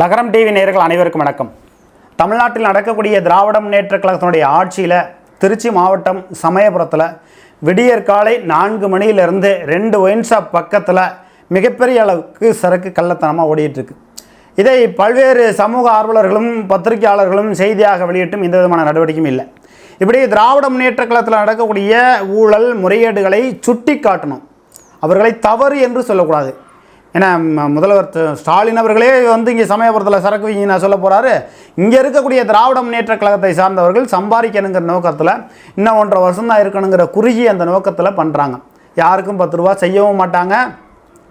லகரம் டிவி நேயர்கள் அனைவருக்கும் வணக்கம். தமிழ்நாட்டில் நடக்கக்கூடிய திராவிட முன்னேற்ற கழகத்தினுடைய ஆட்சியில் திருச்சி மாவட்டம் சமயபுரத்தில் விடியற் காலை நான்கு மணியிலிருந்து ரெண்டு ஒயின் ஷாப் பக்கத்தில் மிகப்பெரிய அளவுக்கு சரக்கு கள்ளத்தனமாக ஓடிட்டுருக்கு இதை பல்வேறு சமூக ஆர்வலர்களும் பத்திரிகையாளர்களும் செய்தியாக வெளியிட்டும் எந்த விதமான நடவடிக்கையும் இல்லை. இப்படி திராவிட முன்னேற்ற கழகத்தில் நடக்கக்கூடிய ஊழல் முறைகேடுகளை சுட்டி காட்டணும் அவர்களை தவறு என்று சொல்லக்கூடாது. ஏன்னா முதல்வர் ஸ்டாலின் அவர்களே வந்து இங்கே சமயபுரத்தில் சரக்கு வீங்க நான் சொல்ல போகிறாரு இங்கே இருக்கக்கூடிய திராவிட முன்னேற்ற கழகத்தை சார்ந்தவர்கள் சம்பாதிக்கணுங்கிற நோக்கத்தில் இன்னும் ஒன்றரை வருஷம் தான் இருக்கணுங்கிற குறுகிய அந்த நோக்கத்தில் பண்ணுறாங்க யாருக்கும் பத்து ரூபா செய்யவும் மாட்டாங்க.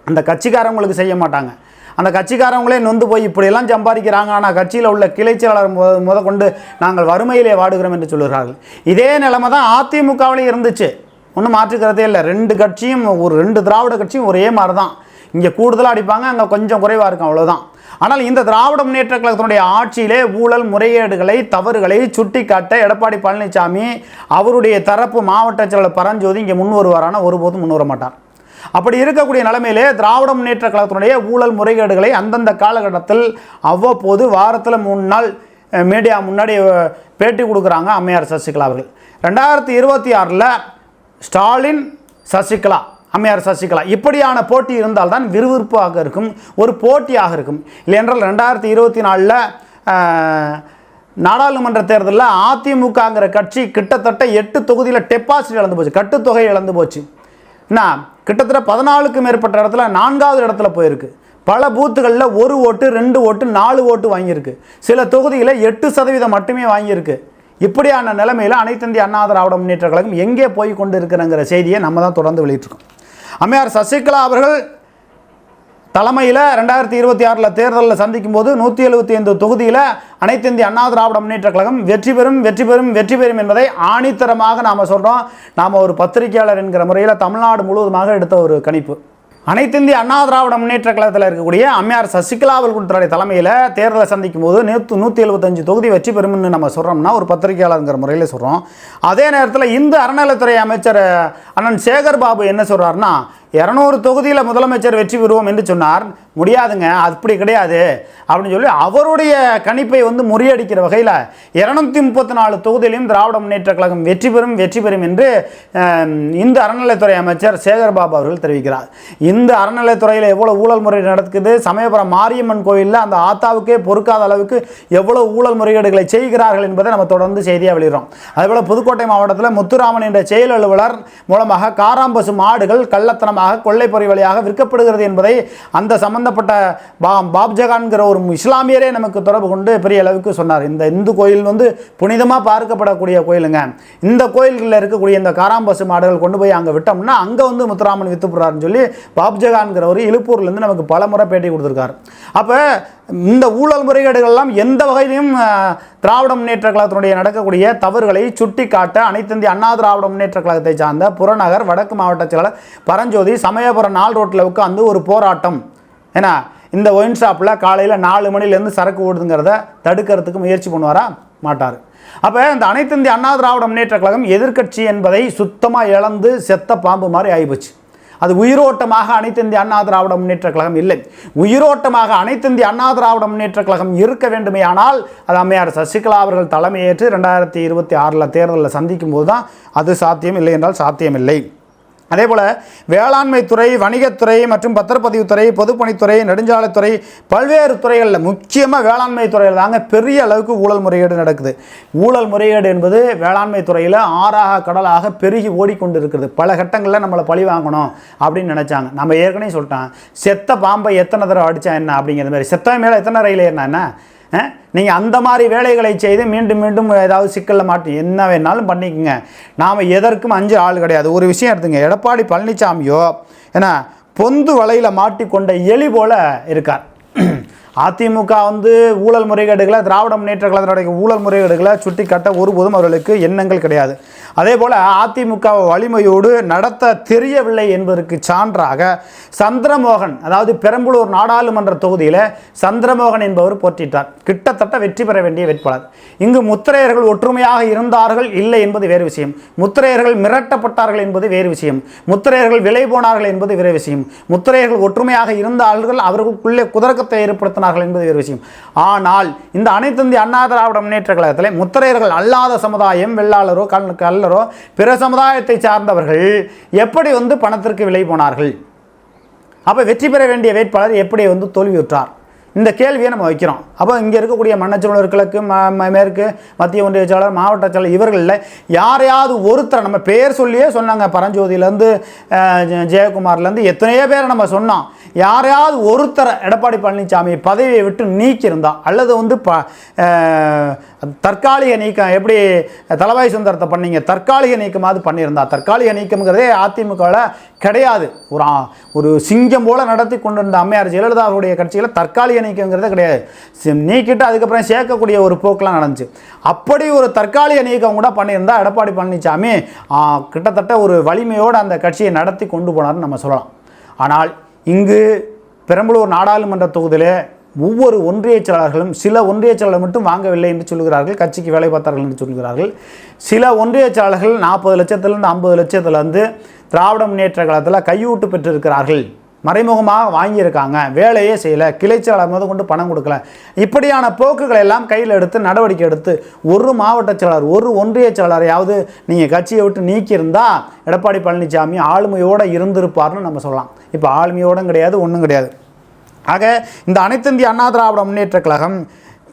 அந்த கட்சிக்காரங்களுக்கு செய்ய மாட்டாங்க. அந்த கட்சிக்காரங்களே நொந்து போய் இப்படியெல்லாம் சம்பாதிக்கிறாங்க. ஆனால் கட்சியில் உள்ள கிளைச்சலாளர் முத முத கொண்டு நாங்கள் வறுமையிலே வாடுகிறோம் என்று சொல்கிறார்கள் இதே நிலைமை தான் அதிமுகவிலையும் இருந்துச்சு. ஒன்றும் மாற்றுக்கிறதே இல்லை. ரெண்டு கட்சியும் ஒரு ரெண்டு திராவிட கட்சியும் ஒரே மாதிரி தான் இங்கே கூடுதலாக அடிப்பாங்க அங்கே கொஞ்சம் குறைவாக இருக்கும் அவ்வளோதான் ஆனால் இந்த திராவிட முன்னேற்ற கழகத்தினுடைய ஆட்சியிலே ஊழல் முறைகேடுகளை தவறுகளை சுட்டிக்காட்ட எடப்பாடி பழனிசாமி அவருடைய தரப்பு மாவட்ட செயலாளர் பரஞ்சோதி இங்கே முன் வருவாரான ஒருபோதும் முன் வர மாட்டார். அப்படி இருக்கக்கூடிய நிலைமையிலே திராவிட முன்னேற்ற கழகத்தினுடைய ஊழல் முறைகேடுகளை அந்தந்த காலகட்டத்தில் அவ்வப்போது வாரத்தில் மூணு நாள் மீடியா முன்னாடி பேட்டி கொடுக்குறாங்க அம்மையார் சசிகலா அவர்கள். ரெண்டாயிரத்தி இருபத்தி ஆறில் ஸ்டாலின் சசிகலா அம்மையார் சசிகலா. இப்படியான போட்டி இருந்தால்தான் விறுவிறுப்பாக இருக்கும் ஒரு போட்டியாக இருக்கும். இல்லையென்றால் ரெண்டாயிரத்தி இருபத்தி நாலில் நாடாளுமன்ற தேர்தலில் அதிமுகங்கிற கட்சி கிட்டத்தட்ட எட்டு தொகுதியில் டெபாசிட் இழந்து போச்சு கட்டுத்தொகை இழந்து போச்சு. என்ன? கிட்டத்தட்ட பதினாலுக்கு மேற்பட்ட இடத்துல நான்காவது இடத்துல போயிருக்கு. பல பூத்துகளில் ஒரு ஓட்டு ரெண்டு ஓட்டு நாலு ஓட்டு வாங்கியிருக்கு. சில தொகுதியில் எட்டு சதவீதம் மட்டுமே வாங்கியிருக்கு. இப்படியான நிலைமையில் அனைத்திந்திய அண்ணா திராவிட முன்னேற்ற கழகம் எங்கே போய் கொண்டு இருக்கிறங்கிற செய்தியை நம்ம தான் தொடர்ந்து வெளியிட்டிருக்கோம். அம்மையார் சசிகலா அவர்கள் தலைமையில் ரெண்டாயிரத்தி இருபத்தி ஆறில் தேர்தலில் சந்திக்கும் போது நூற்றி எழுபத்தி ஐந்து தொகுதியில் அனைத்து இந்திய அண்ணா திராவிட முன்னேற்ற கழகம் வெற்றி பெறும் வெற்றி பெறும் வெற்றி பெறும் என்பதை ஆணித்தரமாக நாம் சொல்கிறோம் நாம் ஒரு பத்திரிகையாளர் என்கிற முறையில் தமிழ்நாடு முழுவதுமாக எடுத்த ஒரு கணிப்பு. அனைத்து இந்திய அண்ணா திராவிட முன்னேற்ற கழகத்தில் இருக்கக்கூடிய அம்மையார் சசிகலா அவர்களுடைய தலைமையில் தேர்தலை சந்திக்கும் போது நேற்று நூற்றி எழுபத்தஞ்சு தொகுதி வெற்றி பெறும்னு நம்ம சொல்கிறோம்னா ஒரு பத்திரிகையாளருங்கிற முறையில் சொல்கிறோம் அதே நேரத்தில் இந்து அறநிலைத்துறை அமைச்சர் அண்ணன் சேகர் பாபு என்ன சொல்கிறாருன்னா இரநூறு தொகுதியில் முதலமைச்சர் வெற்றி பெறுவோம் என்று சொன்னார். முடியாதுங்க அப்படி கிடையாது. அப்படின்னு சொல்லி அவருடைய கணிப்பை வந்து முறியடிக்கிற வகையில் இரநூத்தி முப்பத்தி நாலு தொகுதியிலையும் திராவிட முன்னேற்ற கழகம் வெற்றி பெறும் வெற்றி பெறும் என்று இந்து அறநிலைத்துறை அமைச்சர் சேகர் பாபு அவர்கள் தெரிவிக்கிறார். இந்த அறநிலைத்துறையில் எவ்வளோ ஊழல் முறை நடக்குது சமயபுரம் மாரியம்மன் கோயிலில் அந்த ஆத்தாவுக்கே பொறுக்காத அளவுக்கு எவ்வளோ ஊழல் முறைகேடுகளை செய்கிறார்கள் என்பதை நம்ம தொடர்ந்து செய்தியாக வெளியிடறோம். அதேபோல் புதுக்கோட்டை மாவட்டத்தில் முத்துராமன் என்ற செயல் அலுவலர் மூலமாக காராம்பசு மாடுகள் கள்ளத்தனமாக கொள்ளைப்பொறி வழியாக விற்கப்படுகிறது என்பதை அந்த சம்பந்தப்பட்ட பா பாப்ஜகான்கிற ஒரு இஸ்லாமியரே நமக்கு தொடர்பு கொண்டு பெரிய அளவுக்கு சொன்னார். இந்த இந்து கோயில் வந்து புனிதமாக பார்க்கப்படக்கூடிய கோயிலுங்க. இந்த கோயில்களில் இருக்கக்கூடிய இந்த காராம்பசு மாடுகள் கொண்டு போய் அங்கே விட்டோம்னா அங்கே வந்து முத்துராமன் வித்துப்புறாருன்னு சொல்லி பாப்ஜகான்கிறவர் இழுப்பூர்லேருந்து நமக்கு பல முறை பேட்டி கொடுத்துருக்காரு. அப்போ இந்த ஊழல் முறைகேடுகள்லாம் எந்த வகையிலும் திராவிட முன்னேற்ற கழகத்தினுடைய நடக்கக்கூடிய தவறுகளை சுட்டி காட்ட அனைத்திந்திய அண்ணா திராவிட முன்னேற்ற கழகத்தை சார்ந்த புறநகர் வடக்கு மாவட்ட செயலாளர் பரஞ்சோதி சமயபுரம் நாள் ரோட்டில் உட்காந்து ஒரு போராட்டம். ஏன்னா இந்த ஒயின் ஷாப்பில் காலையில் நாலு மணிலேருந்து சரக்கு ஓடுதுங்கிறத தடுக்கிறதுக்கு முயற்சி பண்ணுவாரா? மாட்டார். அப்போ இந்த அனைத்திந்திய அண்ணா திராவிட முன்னேற்ற கழகம் எதிர்க்கட்சி என்பதை சுத்தமாக இழந்து செத்த பாம்பு மாதிரி ஆகிப்போச்சு. அது உயிரோட்டமாக அனைத்து இந்திய அண்ணா திராவிட முன்னேற்ற கழகம் இல்லை. உயிரோட்டமாக அனைத்து இந்திய அண்ணா திராவிட முன்னேற்ற கழகம் இருக்க வேண்டுமேயானால் அது அம்மையார் சசிகலா அவர்கள் தலைமையேற்று ரெண்டாயிரத்தி இருபத்தி ஆறில் தேர்தலில் சந்திக்கும் போது தான் அது சாத்தியம் இல்லை என்றால் சாத்தியமில்லை. அதே போல் வேளாண்மை துறை வணிகத்துறை மற்றும் பத்திரப்பதிவுத்துறை பொதுப்பணித்துறை நெடுஞ்சாலைத்துறை பல்வேறு துறைகளில் முக்கியமாக வேளாண்மை துறையில் தாங்க பெரிய அளவுக்கு ஊழல் முறைகேடு நடக்குது. ஊழல் முறைகேடு என்பது வேளாண்மை துறையில் ஆறாக கடலாக பெருகி ஓடிக்கொண்டு இருக்குது பல கட்டங்களில் நம்மளை பழி வாங்கணும் அப்படின்னு நினச்சாங்க. நம்ம ஏற்கனவே சொல்லிட்டான் செத்த பாம்பை எத்தனை தடவை அடித்தா என்ன அப்படிங்கிற மாதிரி. செத்த மேலே எத்தனை ரயில் ஏறினா என்ன? நீங்கள் அந்த மாதிரி வேலைகளை செய்து மீண்டும் மீண்டும் ஏதாவது சிக்கலில் மாட்டி என்ன வேணாலும் பண்ணிக்கோங்க. நாம் எதற்கும் அஞ்சு ஆள் கிடையாது. ஒரு விஷயம் எடுத்துங்க. எடப்பாடி பழனிசாமியோ ஏன்னா பொந்து வலையில் மாட்டிக்கொண்ட எலி போல இருக்கார். அதிமுக வந்து ஊழல் முறைகேடுகளை திராவிட முன்னேற்ற கழகத்தினுடைய ஊழல் முறைகேடுகளை சுட்டி காட்ட ஒருபோதும் அவர்களுக்கு எண்ணங்கள் கிடையாது. அதே போல் அதிமுக வலிமையோடு நடத்த தெரியவில்லை என்பதற்கு சான்றாக சந்திரமோகன் அதாவது பெரம்பலூர் நாடாளுமன்ற தொகுதியில் சந்திரமோகன் என்பவர் போற்றிட்டார். கிட்டத்தட்ட வெற்றி பெற வேண்டிய வேட்பாளர். இங்கு முத்திரையர்கள் ஒற்றுமையாக இருந்தார்கள் இல்லை என்பது வேறு விஷயம். முத்திரையர்கள் மிரட்டப்பட்டார்கள் என்பது வேறு விஷயம். முத்திரையர்கள் விலை போனார்கள் என்பது வேறு விஷயம். முத்திரையர்கள் ஒற்றுமையாக இருந்தார்கள் அவர்களுக்குள்ளே குதர்க்கத்தை ஏற்படுத்தினார்கள் என்பது வேறு விஷயம். ஆனால் இந்த அனைத்து இந்திய அண்ணா திராவிட முன்னேற்ற கழகத்தில் முத்திரையர்கள் அல்லாத சமுதாயம் வெள்ளாளரோ கல் கல்லரோ பிற சமுதாயத்தை சார்ந்தவர்கள் எப்படி வந்து பணத்திற்கு விலை போனார்கள்? அப்போ வெற்றி பெற வேண்டிய வேட்பாளர் எப்படி வந்து தோல்வியுற்றார்? இந்த கேள்வியை நம்ம வைக்கிறோம். அப்போ இங்கே இருக்கக்கூடிய மன்னச்சமலர் கிழக்கு ம மேற்கு மத்திய ஒன்றிய செயலாளர் மாவட்ட செயலாளர் இவர்களில் யாரையாவது ஒருத்தரை நம்ம பேர் சொல்லியே சொன்னாங்க. பரஞ்சோதியிலேருந்து ஜெயக்குமார்லேருந்து எத்தனையோ பேரை நம்ம சொன்னோம். யாரையாவது ஒருத்தரை எடப்பாடி பழனிசாமி பதவியை விட்டு நீக்கியிருந்தா அல்லது வந்து ப தற்காலிக நீக்கம் எப்படி தலவாய் சுந்தரத்தை பண்ணீங்க தற்காலிக நீக்கமாவது பண்ணியிருந்தா தற்காலிக நீக்கம்ங்கிறதே அதிமுகவில் கிடையாது. ஒரு ஒரு சிங்கம் போல நடத்தி கொண்டு இருந்த அம்மையார் ஜெயலலிதா அவருடைய கட்சியில் தற்காலிக நீக்கங்கிறதே கிடையாது. நீக்கிட்டு அதுக்கப்புறம் சேர்க்கக்கூடிய ஒரு போக்கெலாம் நடந்துச்சு. அப்படி ஒரு தற்காலிக நீக்கம் கூட பண்ணியிருந்தா எடப்பாடி பழனிசாமி கிட்டத்தட்ட ஒரு வலிமையோடு அந்த கட்சியை நடத்தி கொண்டு போனார்னு நம்ம சொல்லலாம். ஆனால் இங்கு பெரம்பலூர் நாடாளுமன்ற தொகுதியில் ஒவ்வொரு ஒன்றிய செயலாளர்களும் சில ஒன்றிய செயலாளர் மட்டும் வாங்கவில்லை என்று சொல்கிறார்கள். கட்சிக்கு வேலை பார்த்தார்கள் என்று சொல்கிறார்கள். சில ஒன்றிய செயலாளர்கள் நாற்பது லட்சத்திலிருந்து ஐம்பது லட்சத்துலேருந்து திராவிட முன்னேற்ற காலத்தில் கையூட்டு பெற்றிருக்கிறார்கள். மறைமுகமாக வாங்கியிருக்காங்க. வேலையே செய்யலை. கிளைச்செயலாளர் முதல் கொண்டு பணம் கொடுக்கல. இப்படியான போக்குகளை எல்லாம் கையில் எடுத்து நடவடிக்கை எடுத்து ஒரு மாவட்ட செயலாளர் ஒரு ஒன்றிய செயலாளரையாவது நீங்கள் கட்சியை விட்டு நீக்கியிருந்தால் எடப்பாடி பழனிசாமி ஆளுமையோடு இருந்திருப்பார்னு நம்ம சொல்லலாம். இப்போ ஆளுமையோடும் கிடையாது ஒன்றும் கிடையாது. ஆக இந்த அனைத்து இந்திய அண்ணா திராவிட முன்னேற்ற கழகம்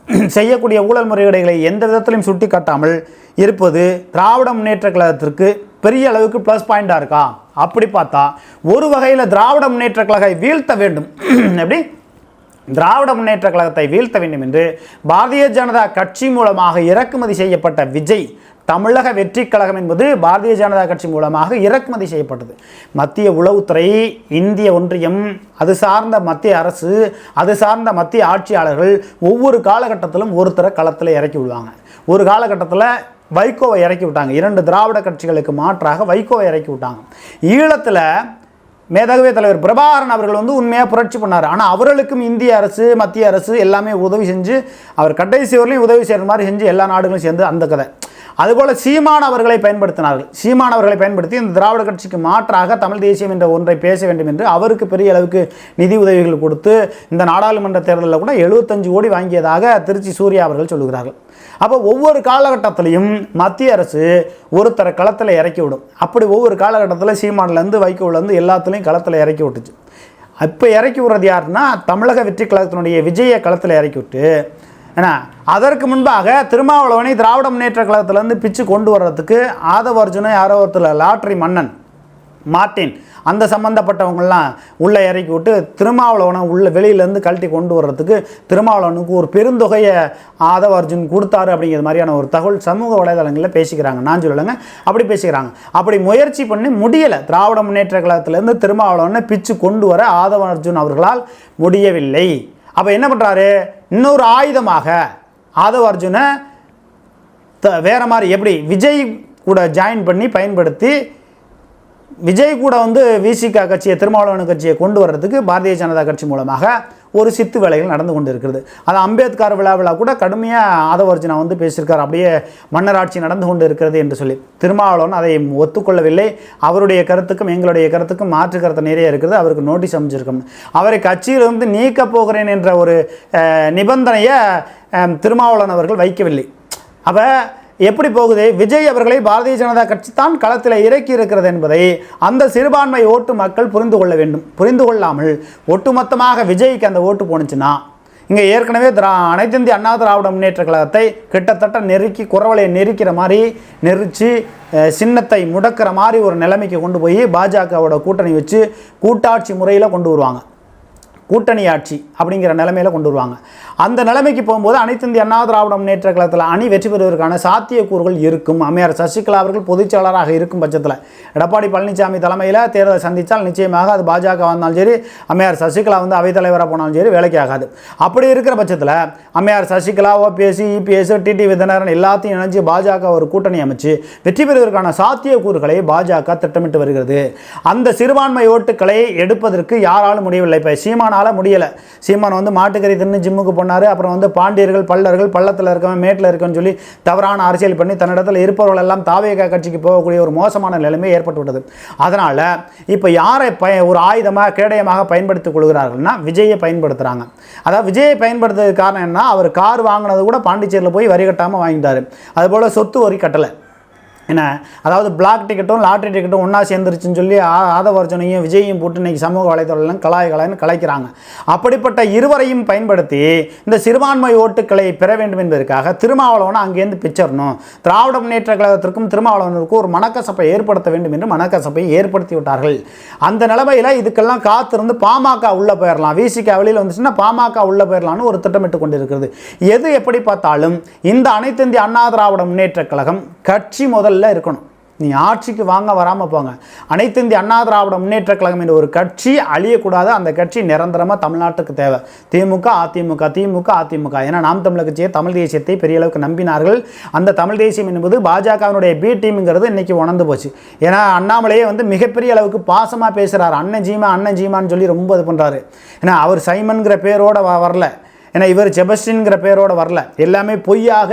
செய்யக்கூடிய ஊழல் முறைகேடுகளை எந்த விதத்திலையும் சுட்டி காட்டாமல் இருப்பது திராவிட முன்னேற்ற கழகத்திற்கு பெரிய அளவுக்கு ப்ளஸ் பாயிண்டாக இருக்கா? அப்படி பார்த்தா ஒரு வகையில் திராவிட முன்னேற்ற கழகத்தை வீழ்த்த வேண்டும். எப்படி? திராவிட முன்னேற்ற கழகத்தை வீழ்த்த வேண்டும் என்று பாரதிய ஜனதா கட்சி மூலமாக இறக்குமதி செய்யப்பட்ட விஜய் தமிழக வெற்றி கழகம் என்பது பாரதிய ஜனதா கட்சி மூலமாக இறக்குமதி செய்யப்பட்டது. மத்திய உளவுத்துறை இந்திய ஒன்றியம் அது சார்ந்த மத்திய அரசு அது சார்ந்த மத்திய ஆட்சியாளர்கள் ஒவ்வொரு காலகட்டத்திலும் ஒருத்தரை களத்தில் இறக்கி விடுவாங்க. ஒரு காலகட்டத்தில் வைகோவை இறக்கி விட்டாங்க. இரண்டு திராவிட கட்சிகளுக்கு மாற்றாக வைகோவை இறக்கி விட்டாங்க. ஈழத்தில் மேதகவே தலைவர் பிரபாகரன் அவர்கள் வந்து உண்மையாக புரட்சி பண்ணார். ஆனால் அவர்களுக்கும் இந்திய அரசு மத்திய அரசு எல்லாமே உதவி செஞ்சு அவர் கடைசி வரலையும் உதவி செய்கிற மாதிரி செஞ்சு எல்லா நாடுகளும் சேர்ந்து அந்த கதை. அதுபோல் சீமான் அவர்களை பயன்படுத்தினார்கள். சீமான் அவர்களை பயன்படுத்தி இந்த திராவிட கட்சிக்கு மாற்றாக தமிழ் தேசியம் என்ற ஒன்றை பேச வேண்டும் என்று அவருக்கு பெரிய அளவுக்கு நிதி உதவிகள் கொடுத்து இந்த நாடாளுமன்ற தேர்தலில் கூட எழுபத்தஞ்சு கோடி வாங்கியதாக திருச்சி சூர்யா அவர்கள் சொல்லுகிறார்கள். அப்போ ஒவ்வொரு காலகட்டத்திலையும் மத்திய அரசு ஒருத்தரை களத்தில் இறக்கி விடும். அப்படி ஒவ்வொரு காலகட்டத்தில் சீமான்லேருந்து வைகோலேருந்து எல்லாத்துலேயும் களத்தில் இறக்கி விட்டுச்சு. இப்போ இறக்கி விடுறது யாருன்னா தமிழக வெற்றி கழகத்தினுடைய விஜயை களத்தில் இறக்கி விட்டு ஏன்னா அதற்கு முன்பாக திருமாவளவனை திராவிட முன்னேற்ற கழகத்திலேருந்து பிச்சு கொண்டு வர்றதுக்கு ஆதவ அர்ஜுன யாரோ ஒருத்தர் லாட்ரி மன்னன் மார்ட்டின் அந்த சம்மந்தப்பட்டவங்கள்லாம் உள்ளே இறக்கி விட்டு திருமாவளவனை உள்ள வெளியிலேருந்து கழட்டி கொண்டு வர்றதுக்கு திருமாவளவனுக்கு ஒரு பெருந்தொகையை ஆதவ அர்ஜுன் கொடுத்தாரு அப்படிங்கிற மாதிரியான ஒரு தகவல் சமூக வலைதளங்களில் பேசிக்கிறாங்க. நான் சொல்லலைங்க அப்படி பேசிக்கிறாங்க. அப்படி முயற்சி பண்ணி முடியலை. திராவிட முன்னேற்ற கழகத்திலேருந்து திருமாவளவனை பிச்சு கொண்டு வர ஆதவ அர்ஜுன் அவர்களால் முடியவில்லை. அப்போ என்ன பண்ணுறாரு இன்னொரு ஆயுதமாக ஆதவ அர்ஜுனை த வேறு மாதிரி எப்படி விஜய் கூட ஜாயின் பண்ணி பயன்படுத்தி விஜய் கூட வந்து விசிகா கட்சியை திருமாவளவன் கட்சியை கொண்டு வர்றதுக்கு பாரதிய ஜனதா கட்சி மூலமாக ஒரு சித்து வேலைகள் நடந்து கொண்டு இருக்கிறது அது அம்பேத்கர் விழாவில் கூட கடுமையாக ஆதவர்ஜுனா வந்து பேசியிருக்கார். அப்படியே மன்னராட்சி நடந்து கொண்டு இருக்கிறது என்று சொல்லி. திருமாவளவன் அதை ஒத்துக்கொள்ளவில்லை. அவருடைய கருத்துக்கும் எங்களுடைய கருத்துக்கும் மாற்று கருத்து நிறைய இருக்குது. அவருக்கு நோட்டீஸ் அமைச்சிருக்கோம் அவரை கட்சியிலிருந்து நீக்கப் போகிறேன் என்ற ஒரு நிபந்தனையை திருமாவளவன் அவர்கள் வைக்கவில்லை. அப்போ எப்படி போகுது? விஜய் அவர்களை பாரதிய ஜனதா கட்சி தான் களத்தில் இறக்கி இருக்கிறது என்பதை அந்த சிறுபான்மை ஓட்டு மக்கள் புரிந்து கொள்ள வேண்டும். புரிந்து கொள்ளாமல் ஒட்டுமொத்தமாக விஜய்க்கு அந்த ஓட்டு போணுச்சுன்னா இங்கே ஏற்கனவே திரா அனைத்து இந்திய அண்ணா திராவிட முன்னேற்ற கழகத்தை கிட்டத்தட்ட நெருக்கி குரவலையை நெருக்கிற மாதிரி நெரிச்சு சின்னத்தை முடக்கிற மாதிரி ஒரு நிலைமைக்கு கொண்டு போய் பாஜகவோட கூட்டணி வச்சு கூட்டாட்சி முறையில் கொண்டு வருவாங்க. கூட்டணி ஆட்சி அப்படிங்கிற நிலைமையில் கொண்டு வருவாங்க. அந்த நிலைமைக்கு போகும்போது அனைத்து இந்திய அண்ணா திராவிட முன்னேற்ற கழகத்தில் அணி வெற்றி பெறுவதற்கான சாத்தியக்கூறுகள் இருக்கும். அம்மையார் சசிகலா அவர்கள் பொதுச்செயலாளராக இருக்கும் பட்சத்தில். எடப்பாடி பழனிசாமி தலைமையில் தேர்தலை சந்தித்தால் நிச்சயமாக அது பாஜக வந்தாலும் சரி அம்மையார் சசிகலா வந்து அவைத்தலைவராக போனாலும் சரி வேலைக்கு ஆகாது. அப்படி இருக்கிற பட்சத்தில் அம்மையார் சசிகலா ஓபிஎஸ் இபிஎஸ் டிடி விதநரன் எல்லாத்தையும் இணைஞ்சு பாஜக ஒரு கூட்டணி அமைச்சு வெற்றி பெறுவதற்கான சாத்தியக்கூறுகளை பாஜக திட்டமிட்டு வருகிறது. அந்த சிறுபான்மை ஓட்டுக்களை எடுப்பதற்கு யாராலும் முடியவில்லை. இப்போ சீமானால் முடியலை. சீமான் வந்து மாட்டுக்கறி தின்னு ஜிம்முக்கு போனார். அப்புறம் வந்து பாண்டியர்கள் பல்லர்கள் பள்ளத்தில் இருக்கவன் மேட்டில் இருக்கன்னு சொல்லி தவறான அரசியல் பண்ணி தன்னிடத்தில் இருப்பவர்கள் எல்லாம் தாவேக கட்சிக்கு போகக்கூடிய ஒரு மோசமான நிலைமை ஏற்பட்டு விட்டது அதனால் இப்போ யாரை பய ஒரு ஆயுதமாக கேடயமாக பயன்படுத்திக் கொள்கிறார்கள்னா விஜயை பயன்படுத்துகிறாங்க அதாவது விஜயை பயன்படுத்துறதுக்கு காரணம் என்ன அவர் கார் வாங்கினது கூட பாண்டிச்சேரியில் போய் வரி கட்டாமல் வாங்கிட்டார். அதுபோல் சொத்து வரி கட்டலை. என்ன? அதாவது பிளாக் டிக்கெட்டும் லாட்ரி டிக்கெட்டும் ஒன்றா சேர்ந்துருச்சுன்னு சொல்லி ஆதவர்ஜனையும் விஜயையும் போட்டு இன்றைக்கி சமூக வலைதளம் கலாய் கலாய்னு கலைக்கிறாங்க அப்படிப்பட்ட இருவரையும் பயன்படுத்தி இந்த சிறுபான்மை ஓட்டுக்களை பெற வேண்டும் என்பதற்காக திருமாவளவனை அங்கேருந்து பிச்சரணும் திராவிட முன்னேற்ற கழகத்திற்கும் திருமாவளவனுக்கும் ஒரு மனக்கசப்பை ஏற்படுத்த வேண்டும் என்று மனக்கசப்பை ஏற்படுத்தி விட்டார்கள். அந்த நிலைமையில் இதுக்கெல்லாம் காத்திருந்து பாமக உள்ளே போயிடலாம் விசிக வெளியில் வந்துச்சுன்னா பாமக உள்ளே போயிடலாம்னு ஒரு திட்டமிட்டு கொண்டிருக்கிறது. எது எப்படி பார்த்தாலும் இந்த அனைத்து இந்திய அண்ணா திராவிட முன்னேற்ற கழகம் கட்சி முதல்ல இருக்கணும். நீ ஆட்சிக்கு வாங்க வராமல் போங்க. அனைத்து இந்திய அண்ணா திராவிட முன்னேற்ற கழகம் என்ற ஒரு கட்சி அழியக்கூடாது. அந்த கட்சி நிரந்தரமாக தமிழ்நாட்டுக்கு தேவை. திமுக அதிமுக திமுக அதிமுக. ஏன்னா நாம் தமிழர் கட்சியை தமிழ் தேசியத்தை பெரிய அளவுக்கு நம்பினார்கள். அந்த தமிழ் தேசியம் என்பது பாஜகவினுடைய பி டீம்ங்கிறது இன்னைக்கு உணர்ந்து போச்சு. ஏன்னா அண்ணாமலையே வந்து மிகப்பெரிய அளவுக்கு பாசமாக பேசுகிறார் அண்ணன் ஜீமா அண்ணன் ஜீமான்னு சொல்லி ரொம்ப இது பண்ணுறாரு ஏன்னா அவர் சைமன்கிற பேரோட வ- வரல. ஏன்னா இவர் ஜெபஸ்டின்ங்கிற பேரோட வரல. எல்லாமே பொய்யாக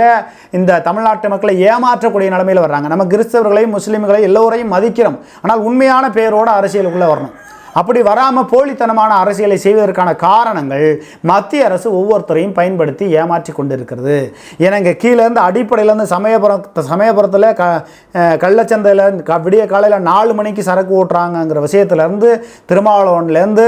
இந்த தமிழ்நாட்டு மக்களை ஏமாற்றக்கூடிய நிலைமையில் வர்றாங்க. நம்ம கிறிஸ்தவர்களையும் முஸ்லீம்களையும் எல்லோரையும் மதிக்கிறோம். ஆனால் உண்மையான பேரோட அரசியலுக்குள்ளே வரணும். அப்படி வராமல் போலித்தனமான அரசியலை செய்வதற்கான காரணங்கள் மத்திய அரசு ஒவ்வொருத்தரையும் பயன்படுத்தி ஏமாற்றி கொண்டிருக்கிறது. ஏன்னா இங்கே கீழேருந்து அடிப்படையிலேருந்து சமயபுரம் சமயபுரத்தில் க கள்ளச்சந்தையில் க விடிய காலையில் நாலு மணிக்கு சரக்கு ஓட்டுறாங்கங்கிற விஷயத்துலேருந்து திருமாவளவன்லேருந்து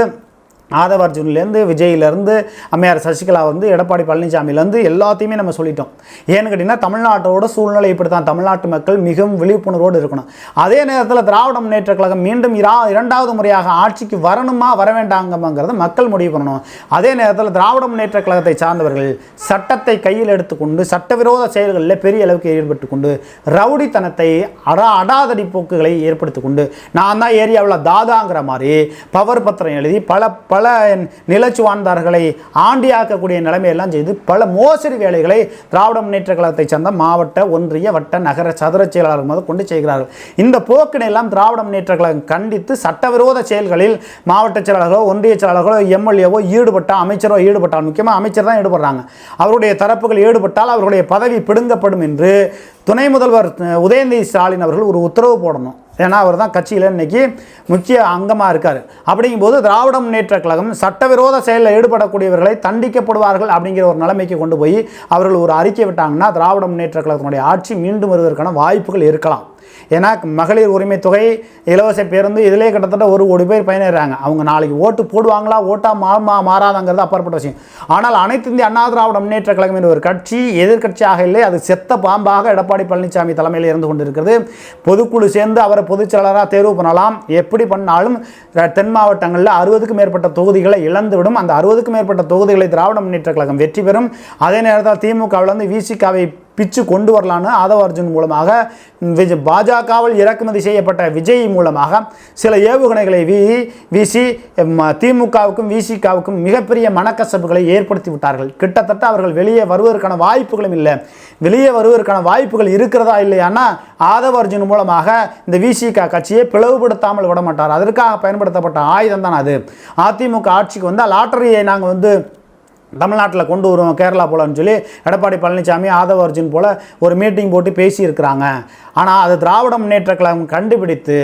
ஆதவர்ஜுன்லேருந்து விஜயிலேருந்து அம்மையார் சசிகலா வந்து எடப்பாடி பழனிசாமிலேருந்து எல்லாத்தையுமே நம்ம சொல்லிட்டோம். ஏன்னு கேட்டிங்கன்னா தமிழ்நாட்டோட சூழ்நிலை இப்படி தான் தமிழ்நாட்டு மக்கள் மிகவும் விழிப்புணர்வோடு இருக்கணும். அதே நேரத்தில் திராவிட முன்னேற்ற கழகம் மீண்டும் இரா இரண்டாவது முறையாக ஆட்சிக்கு வரணுமா வர வேண்டாங்கம்ங்கிறத மக்கள் முடிவு பண்ணணும். அதே நேரத்தில் திராவிட முன்னேற்ற கழகத்தை சார்ந்தவர்கள் சட்டத்தை கையில் எடுத்துக்கொண்டு சட்டவிரோத செயல்களில் பெரிய அளவுக்கு ஈடுபட்டு கொண்டு ரவுடித்தனத்தை அடா அடாதடி போக்குகளை ஏற்படுத்தி கொண்டு நான் தான் ஏரியாவில் தாதாங்கிற மாதிரி பவர் பத்திரம் எழுதி பல பல நிலச்சுவான்தார்களை ஆண்டியாக்கக்கூடிய நிலைமையெல்லாம் செய்து பல மோசடி வேலைகளை திராவிட முன்னேற்ற கழகத்தை சேர்ந்த மாவட்ட ஒன்றிய வட்ட நகர சதுர செயலாளர் முதல் கொண்டு செய்கிறார்கள். இந்த போக்கினை எல்லாம் திராவிட முன்னேற்ற கழகம் கண்டித்து சட்டவிரோத செயல்களில் மாவட்ட செயலாளர்களோ ஒன்றிய செயலாளர்களோ எம்எல்ஏவோ ஈடுபட்ட அமைச்சரோ ஈடுபட்டால் முக்கியமாக அமைச்சர் தான் ஈடுபடுறாங்க. அவருடைய தரப்புகள் ஈடுபட்டால் அவர்களுடைய பதவி பிடுங்கப்படும் என்று துணை முதல்வர் உதயநிதி ஸ்டாலின் அவர்கள் ஒரு உத்தரவு போடணும். ஏன்னா அவர் தான் கட்சியில் இன்னைக்கு முக்கிய அங்கமாக இருக்கார். அப்படிங்கும்போது திராவிட முன்னேற்ற கழகம் சட்டவிரோத செயலில் ஈடுபடக்கூடியவர்களை தண்டிக்கப்படுவார்கள் அப்படிங்கிற ஒரு நிலைமைக்கு கொண்டு போய் அவர்கள் ஒரு அறிக்கை விட்டாங்கன்னா திராவிட முன்னேற்ற கழகத்தினுடைய ஆட்சி மீண்டும் வருவதற்கான வாய்ப்புகள் இருக்கலாம். ஏன்னா மகளிர் உரிமை தொகை இலவச பேருந்து இதிலே கிட்டத்தட்ட ஒரு கோடி பேர் பயணிடுறாங்க அவங்க நாளைக்கு ஓட்டு போடுவாங்களா? ஓட்டா மாறுமா மாறாதாங்கிறது அப்பாற்பட்ட விஷயம். ஆனால் அனைத்து இந்திய அண்ணா திராவிட முன்னேற்ற கழகம் என்ற ஒரு கட்சி எதிர்கட்சியாக இல்லை. அது செத்த பாம்பாக எடப்பாடி பழனிசாமி தலைமையில் இருந்து கொண்டிருக்கிறது. பொதுக்குழு சேர்ந்து அவரை பொதுச் செயலாளராக தேர்வு பண்ணலாம். எப்படி பண்ணாலும் தென் மாவட்டங்களில் அறுபதுக்கும் மேற்பட்ட தொகுதிகளை இழந்துவிடும். அந்த அறுபதுக்கும் மேற்பட்ட தொகுதிகளை திராவிட முன்னேற்ற கழகம் வெற்றி பெறும். அதே நேரத்தில் திமுகவிலிருந்து விசிகாவை பிச்சு கொண்டு வரலான்னு ஆதவ அர்ஜுன் மூலமாக விஜய் பாஜகவில் இறக்குமதி செய்யப்பட்ட விஜய் மூலமாக சில ஏவுகணைகளை வீ வீசி ம, திமுகவுக்கும் விசிகாவுக்கும் மிகப்பெரிய மனக்கசப்புகளை ஏற்படுத்தி விட்டார்கள். கிட்டத்தட்ட அவர்கள் வெளியே வருவதற்கான வாய்ப்புகளும் இல்லை. வெளியே வருவதற்கான வாய்ப்புகள் இருக்கிறதா இல்லையானா ஆதவ அர்ஜுன் மூலமாக இந்த விசிக கட்சியை பிளவுபடுத்தாமல் விட மாட்டார். அதற்காக பயன்படுத்தப்பட்ட ஆயுதம் தான் அது. அதிமுக ஆட்சிக்கு வந்து லாட்டரியை நாங்கள் வந்து தமிழ்நாட்டில் கொண்டு வருவோம் கேரளா போலன்னு சொல்லி எடப்பாடி பழனிசாமி ஆதவ அர்ஜுன் போல் ஒரு மீட்டிங் போட்டு பேசியிருக்கிறாங்க. ஆனால் அது திராவிட முன்னேற்ற கழகம் கண்டுபிடித்து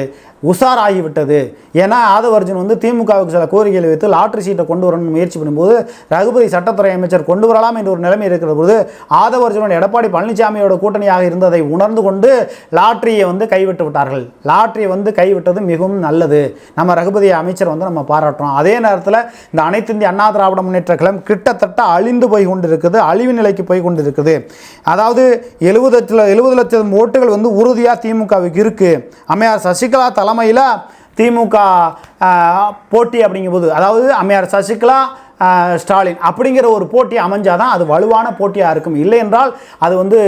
உஷாராகிவிட்டது. ஏன்னா ஆதவ அர்ஜுன் வந்து திமுகவுக்கு சில கோரிக்கைகளை வைத்து லாட்ரி சீட்டை கொண்டு வரணும்னு முயற்சி பண்ணும்போது ரகுபதி சட்டத்துறை அமைச்சர் கொண்டு வரலாம் என்ற ஒரு நிலைமை இருக்கிற போது ஆதவ எடப்பாடி பழனிசாமியோட கூட்டணியாக இருந்ததை உணர்ந்து கொண்டு லாட்டரியை வந்து கைவிட்டு விட்டார்கள். லாட்டரியை வந்து கைவிட்டது மிகவும் நல்லது. நம்ம ரகுபதி அமைச்சர் வந்து நம்ம பாராட்டுறோம். அதே நேரத்தில் இந்த அனைத்து இந்திய அண்ணா திராவிட முன்னேற்ற கழகம் கிட்டத்தட்ட அழிந்து போய் கொண்டிருக்குது அழிவு நிலைக்கு போய் கொண்டிருக்குது. அதாவது எழுபது லட்சம் எழுபது லட்சம் ஓட்டுகள் வந்து உறுதியாக திமுகவுக்கு இருக்குது அம்மையார் சசிகலா தலைமையில் திமுக போட்டி அப்படிங்கும்போது அதாவது அம்மையார் சசிகலா ஸ்டாலின் அப்படிங்கிற ஒரு போட்டி அமைஞ்சாதான் அது வலுவான போட்டியாக இருக்கும். இல்லை என்றால் அது வந்து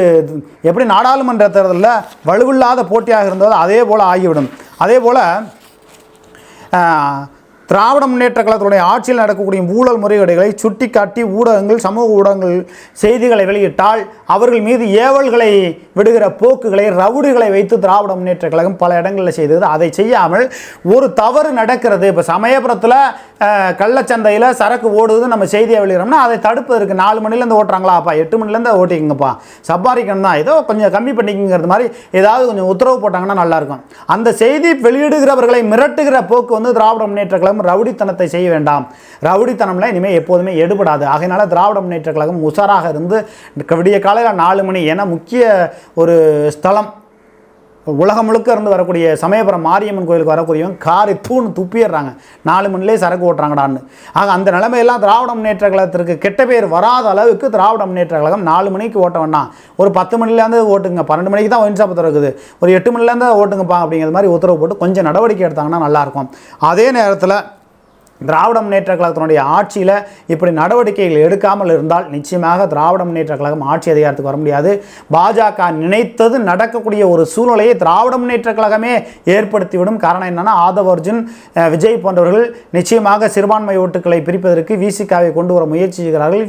எப்படி நாடாளுமன்ற தேர்தலில் வலுவில்லாத போட்டியாக இருந்ததோ அதே போல் ஆகிவிடும். அதே போல் திராவிட முன்னேற்ற கழகத்துடைய ஆட்சியில் நடக்கக்கூடிய ஊழல் முறைகேடுகளை சுட்டிக்காட்டி ஊடகங்கள் சமூக ஊடகங்கள் செய்திகளை வெளியிட்டால் அவர்கள் மீது ஏவல்களை விடுகிற போக்குகளை ரவுடிகளை வைத்து திராவிட முன்னேற்ற கழகம் பல இடங்களில் செய்தது. அதை செய்யாமல் ஒரு தவறு நடக்கிறது. இப்போ சமயபுரத்தில் கள்ளச்சந்தையில் சரக்கு ஓடுவது நம்ம செய்தியை வெளியிடறோம்னா அதை தடுப்பதற்கு நாலு மணிலேருந்து ஓட்டுறாங்களாப்பா எட்டு மணிலேருந்து ஓட்டிக்கங்கப்பா. சப்பாரிக்கணும் தான். ஏதோ கொஞ்சம் கம்மி பண்ணிக்கங்கிறது மாதிரி ஏதாவது கொஞ்சம் உத்தரவு போட்டாங்கன்னா நல்லாயிருக்கும் அந்த செய்தி வெளியிடுகிறவர்களை மிரட்டுகிற போக்கு வந்து திராவிட முன்னேற்ற கழகம் ரவுடித்தனத்தை செய்ய வேண்டாம். ரவுடித்தனம்ல இனிமேல் எப்போதுமே எடுபடாது ஆகையினால திராவிட முன்னேற்ற கழகம் உஷாராக இருந்து விடிய காலையில் நாலு மணி ஏன்னா முக்கிய ஒரு ஸ்தலம் உலகம் முழுக்க இருந்து வரக்கூடிய சமயபுரம் மாரியம்மன் கோயிலுக்கு வரக்கூடியவங்க காரை தூண் துப்பிடுறாங்க. நாலு மணிலே சரக்கு ஓட்டுறாங்கடான்னு. ஆக அந்த நிலைமையெல்லாம் திராவிட முன்னேற்ற கழகத்திற்கு கெட்ட பேர் வராத அளவுக்கு திராவிட முன்னேற்ற கழகம் நாலு மணிக்கு ஓட்ட வேண்டாம் ஒரு பத்து மணிலேருந்து ஓட்டுங்க. பன்னெண்டு மணிக்கு தான் ஒயின் சாப்பத்தில் இருக்குது ஒரு எட்டு மணிலேருந்து ஓட்டுங்கப்பா அப்படிங்கிற மாதிரி உத்தரவு போட்டு கொஞ்சம் நடவடிக்கை எடுத்தாங்கன்னா நல்லாயிருக்கும் அதே நேரத்தில் திராவிட முன்னேற்ற கழகத்தினுடைய ஆட்சியில் இப்படி நடவடிக்கைகள் எடுக்காமல் இருந்தால் நிச்சயமாக திராவிட முன்னேற்ற கழகம் ஆட்சி அதிகாரத்துக்கு வர முடியாது. பாஜக நினைத்தது நடக்கக்கூடிய ஒரு சூழ்நிலையை திராவிட முன்னேற்ற கழகமே ஏற்படுத்திவிடும். காரணம் என்னென்னா ஆதவர்ஜுன் விஜய் போன்றவர்கள் நிச்சயமாக சிறுபான்மை ஓட்டுகளை பிரிப்பதற்கு விசிகாவை கொண்டு வர முயற்சி செய்கிறார்கள்.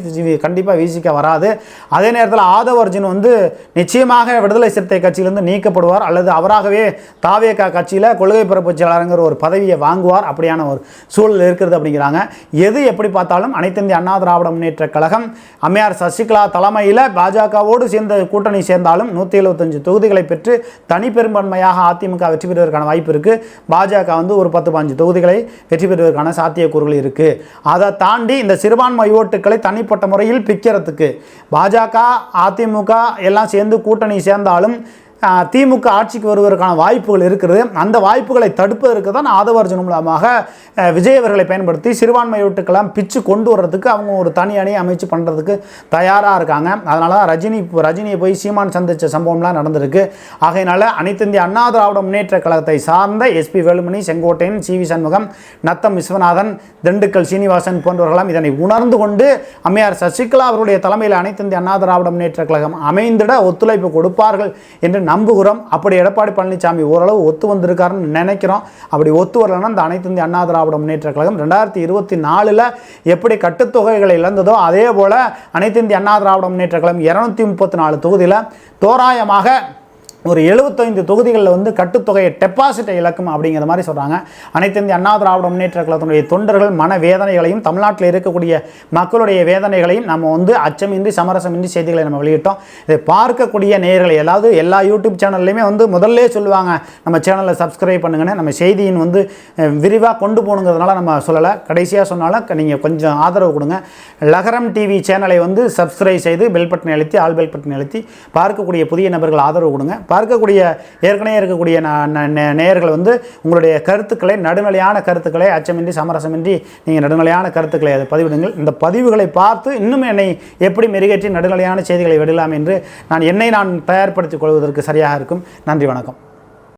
கண்டிப்பாக விசிகா வராது. அதே நேரத்தில் ஆதவர்ஜுன் வந்து நிச்சயமாக விடுதலை சிறுத்தை கட்சியிலிருந்து நீக்கப்படுவார். அல்லது அவராகவே தாவேகா கட்சியில் கொள்கை பரப்பு செயலாளருங்கிற ஒரு பதவியை வாங்குவார். அப்படியான ஒரு சூழல் இருக்கிறது அப்படிங்கிறாங்க. எது எப்படி பார்த்தாலும் அனைத்து இந்திய அண்ணா திராவிட முன்னேற்ற கழகம் அம்மையார் சசிகலா தலைமையில் பாஜகவோடு சேர்ந்த கூட்டணி சேர்ந்தாலும் நூற்றி எழுபத்தஞ்சு தொகுதிகளை பெற்று தனிப்பெரும்பான்மையாக அதிமுக வெற்றி பெறுவதற்கான வாய்ப்பு இருக்குது பாஜக வந்து ஒரு பத்து பாஞ்சு தொகுதிகளை வெற்றி பெறுவதற்கான சாத்தியக்கூறுகள் இருக்குது அதை தாண்டி இந்த சிறுபான்மை ஓட்டுக்களை தனிப்பட்ட முறையில் பிக்கிறதுக்கு பாஜக அதிமுக எல்லாம் சேர்ந்து கூட்டணி சேர்ந்தாலும் திமுக ஆட்சிக்கு வருவதற்கான வாய்ப்புகள் இருக்கிறது அந்த வாய்ப்புகளை தடுப்பதற்கு தான் ஆதவர்ஜன் மூலமாக விஜய் அவர்களை பயன்படுத்தி சிறுபான்மை ஓட்டுக்கெல்லாம் பிச்சு கொண்டு வர்றதுக்கு அவங்க ஒரு தனி அணி அமைச்சு பண்ணுறதுக்கு தயாராக இருக்காங்க. அதனால தான் ரஜினி ரஜினியை போய் சீமான் சந்தித்த சம்பவம்லாம் நடந்திருக்கு. ஆகையினால அனைத்திந்திய அண்ணா திராவிட முன்னேற்ற கழகத்தை சார்ந்த SP Velumani Sengottaiyan C V Shanmugam Natham Viswanathan Dindigul Srinivasan போன்றவர்களாம் இதனை உணர்ந்து கொண்டு அம்மையார் சசிகலா அவருடைய தலைமையில் அனைத்திந்திய அண்ணா திராவிட முன்னேற்ற கழகம் அமைந்திட ஒத்துழைப்பு கொடுப்பார்கள் என்று நம்புகிறோம். அப்படி எடப்பாடி பழனிசாமி ஓரளவு ஒத்து வந்திருக்காருன்னு நினைக்கிறோம். அப்படி ஒத்து வரலன்னா இந்த அனைத்து இந்திய அண்ணா திராவிட முன்னேற்ற கழகம் ரெண்டாயிரத்தி இருபத்தி நாலில் எப்படி கட்டுத்தொகைகளை இழந்ததோ அதே போல் அனைத்து இந்திய அண்ணா திராவிட முன்னேற்ற கழகம் இரநூத்தி முப்பத்தி நாலு தொகுதியில் தோராயமாக ஒரு எழுபத்தைந்து தொகுதிகளில் வந்து கட்டுத்தொகையை டெபாசிட்டை இழக்கும் அப்படிங்கிற மாதிரி சொல்கிறாங்க அனைத்து இந்திய அண்ணா திராவிட முன்னேற்ற கழகத்தினுடைய தொண்டர்கள் மன வேதனைகளையும் தமிழ்நாட்டில் இருக்கக்கூடிய மக்களுடைய வேதனைகளையும் நம்ம வந்து அச்சமின்றி சமரசமின்றி செய்திகளை நம்ம வெளியிட்டோம். இதை பார்க்கக்கூடிய நேயர்களை அதாவது எல்லா யூடியூப் சேனல்லையுமே வந்து முதல்ல சொல்லுவாங்க நம்ம சேனலை சப்ஸ்கிரைப் பண்ணுங்கன்னு. நம்ம செய்தியின் வந்து விரிவாக கொண்டு போகணுங்கிறதுனால நம்ம சொல்லலை. கடைசியாக சொன்னாலும் நீங்கள் கொஞ்சம் ஆதரவு கொடுங்க. லகரம் டிவி சேனலை வந்து சப்ஸ்கிரைப் செய்து பெல் பட்டனை அழுத்தி ஆல் பெல் பட்டனை அழுத்தி பார்க்கக்கூடிய புதிய நபர்கள் ஆதரவு கொடுங்க. பார்க்கக்கூடிய ஏற்கனவே இருக்கக்கூடிய ந- ந- நேயர்கள் வந்து உங்களுடைய கருத்துக்களை நடுநிலையான கருத்துக்களை அச்சமின்றி சமரசமின்றி நீங்கள் நடுநிலையான கருத்துக்களை அதை பதிவிடுங்கள். இந்த பதிவுகளை பார்த்து இன்னும் என்னை எப்படி மெருகேற்றி நடுநிலையான செய்திகளை விடலாம் என்று நான் என்னை நான் தயார்படுத்திக் கொள்வதற்கு சரியாக இருக்கும். நன்றி வணக்கம்.